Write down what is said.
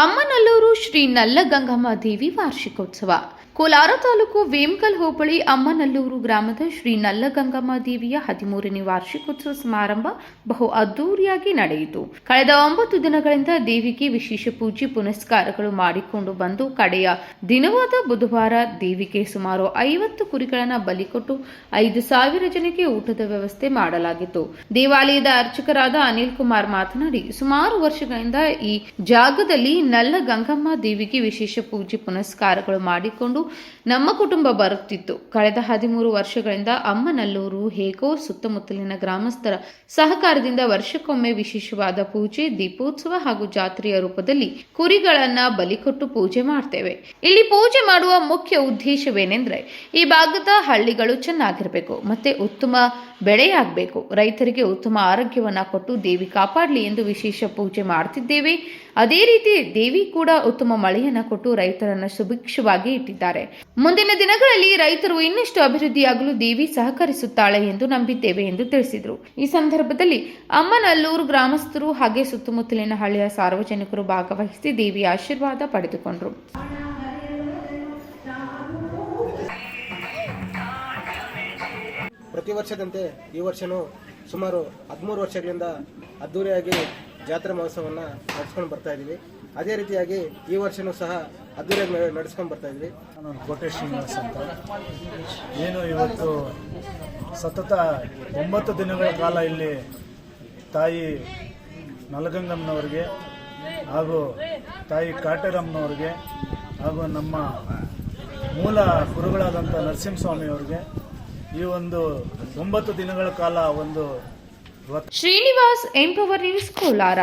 ಅಮ್ಮನಲ್ಲೂರು ಶ್ರೀ ನಲ್ಲಗಂಗಮ್ಮ ದೇವಿ ವಾರ್ಷಿಕೋತ್ಸವ. ಕೋಲಾರ ತಾಲೂಕು ವೇಮಕಲ್ ಹೋಬಳಿ ಅಮ್ಮನಲ್ಲೂರು ಗ್ರಾಮದ ಶ್ರೀ ನಲ್ಲಗಂಗಮ್ಮ ದೇವಿಯ ಹದಿಮೂರನೇ ವಾರ್ಷಿಕೋತ್ಸವ ಸಮಾರಂಭ ಬಹು ಅದ್ದೂರಿಯಾಗಿ ನಡೆಯಿತು. ಕಳೆದ ಒಂಬತ್ತು ದಿನಗಳಿಂದ ದೇವಿಗೆ ವಿಶೇಷ ಪೂಜೆ ಪುನಸ್ಕಾರಗಳು ಮಾಡಿಕೊಂಡು ಬಂದು ಕಡೆಯ ದಿನವಾದ ಬುಧವಾರ ದೇವಿಗೆ ಸುಮಾರು ಐವತ್ತು ಕುರಿಗಳನ್ನು ಬಲಿಕೊಟ್ಟು ಐದು ಸಾವಿರ ಜನಕ್ಕೆ ಊಟದ ವ್ಯವಸ್ಥೆ ಮಾಡಲಾಗಿತ್ತು. ದೇವಾಲಯದ ಅರ್ಚಕರಾದ ಅನಿಲ್ ಕುಮಾರ್ ಮಾತನಾಡಿ, ಸುಮಾರು ವರ್ಷಗಳಿಂದ ಈ ಜಾಗದಲ್ಲಿ ನಲ್ಲ ಗಂಗಮ್ಮ ದೇವಿಗೆ ವಿಶೇಷ ಪೂಜೆ ಪುನಸ್ಕಾರಗಳು ಮಾಡಿಕೊಂಡು ನಮ್ಮ ಕುಟುಂಬ ಬರುತ್ತಿತ್ತು. ಕಳೆದ ಹದಿಮೂರು ವರ್ಷಗಳಿಂದ ಅಮ್ಮನಲ್ಲೂರು ಹೇಗೋ ಸುತ್ತಮುತ್ತಲಿನ ಗ್ರಾಮಸ್ಥರ ಸಹಕಾರದಿಂದ ವರ್ಷಕ್ಕೊಮ್ಮೆ ವಿಶೇಷವಾದ ಪೂಜೆ, ದೀಪೋತ್ಸವ ಹಾಗೂ ಜಾತ್ರೆಯ ರೂಪದಲ್ಲಿ ಕುರಿಗಳನ್ನ ಬಲಿಕೊಟ್ಟು ಪೂಜೆ ಮಾಡ್ತೇವೆ. ಇಲ್ಲಿ ಪೂಜೆ ಮಾಡುವ ಮುಖ್ಯ ಉದ್ದೇಶವೇನೆಂದ್ರೆ ಈ ಭಾಗದ ಹಳ್ಳಿಗಳು ಚೆನ್ನಾಗಿರಬೇಕು, ಮತ್ತೆ ಉತ್ತಮ ಬೆಳೆಯಾಗಬೇಕು. ರೈತರಿಗೆ ಉತ್ತಮ ಆರೋಗ್ಯವನ್ನ ಕೊಟ್ಟು ದೇವಿ ಕಾಪಾಡಲಿ ಎಂದು ವಿಶೇಷ ಪೂಜೆ ಮಾಡ್ತಿದ್ದೇವೆ. ಅದೇ ರೀತಿ ದೇವಿ ಕೂಡ ಉತ್ತಮ ಮಳೆಯನ್ನ ಕೊಟ್ಟು ರೈತರನ್ನ ಸುಭಿಕ್ಷವಾಗಿ ಇಟ್ಟಿದ್ದಾರೆ. ಮುಂದಿನ ದಿನಗಳಲ್ಲಿ ರೈತರು ಇನ್ನಷ್ಟು ಅಭಿವೃದ್ಧಿಯಾಗಲು ದೇವಿ ಸಹಕರಿಸುತ್ತಾಳೆ ಎಂದು ನಂಬಿದ್ದೇವೆ ಎಂದು ತಿಳಿಸಿದರು. ಈ ಸಂದರ್ಭದಲ್ಲಿ ಅಮ್ಮನಲ್ಲೂರು ಗ್ರಾಮಸ್ಥರು ಹಾಗೆ ಸುತ್ತಮುತ್ತಲಿನ ಹಳ್ಳಿಯ ಸಾರ್ವಜನಿಕರು ಭಾಗವಹಿಸಿ ದೇವಿಯ ಆಶೀರ್ವಾದ ಪಡೆದುಕೊಂಡರು. ಪ್ರತಿ ವರ್ಷದಂತೆ ಈ ವರ್ಷನೂ ಸುಮಾರು ಹದಿಮೂರು ವರ್ಷಗಳಿಂದ ಅದ್ದೂರಿಯಾಗಿ ಜಾತ್ರಾ ಮಹೋತ್ಸವವನ್ನು ನಡೆಸ್ಕೊಂಡು ಬರ್ತಾ ಇದ್ದೀವಿ ಅದೇ ರೀತಿಯಾಗಿ ಈ ವರ್ಷನೂ ಸಹ ಅದ್ದೂರಿಯಾಗಿ ನಡೆ- ನಡೆಸ್ಕೊಂಡು ಬರ್ತಾ ಇದ್ವಿ. ನಾನು ಕೋಟೆ ಶ್ರೀನಿವಾಸ್ ಅಂತ. ಏನು ಇವತ್ತು ಸತತ ಒಂಬತ್ತು ದಿನಗಳ ಕಾಲ ಇಲ್ಲಿ ತಾಯಿ ನಲಗಂಗಮ್ಮನವ್ರಿಗೆ ಹಾಗೂ ತಾಯಿ ಕಾಟೇರಮ್ಮನವ್ರಿಗೆ ಹಾಗೂ ನಮ್ಮ ಮೂಲ ಗುರುಗಳಾದಂಥ ನರಸಿಂಹಸ್ವಾಮಿಯವ್ರಿಗೆ ಈ ಒಂದು ಒಂಬತ್ತು ದಿನಗಳ ಕಾಲ ಒಂದು ಶ್ರೀನಿವಾಸ್ ಎಂಪವರ್ ನ್ಯೂಸ್ ಕೋಲಾರ.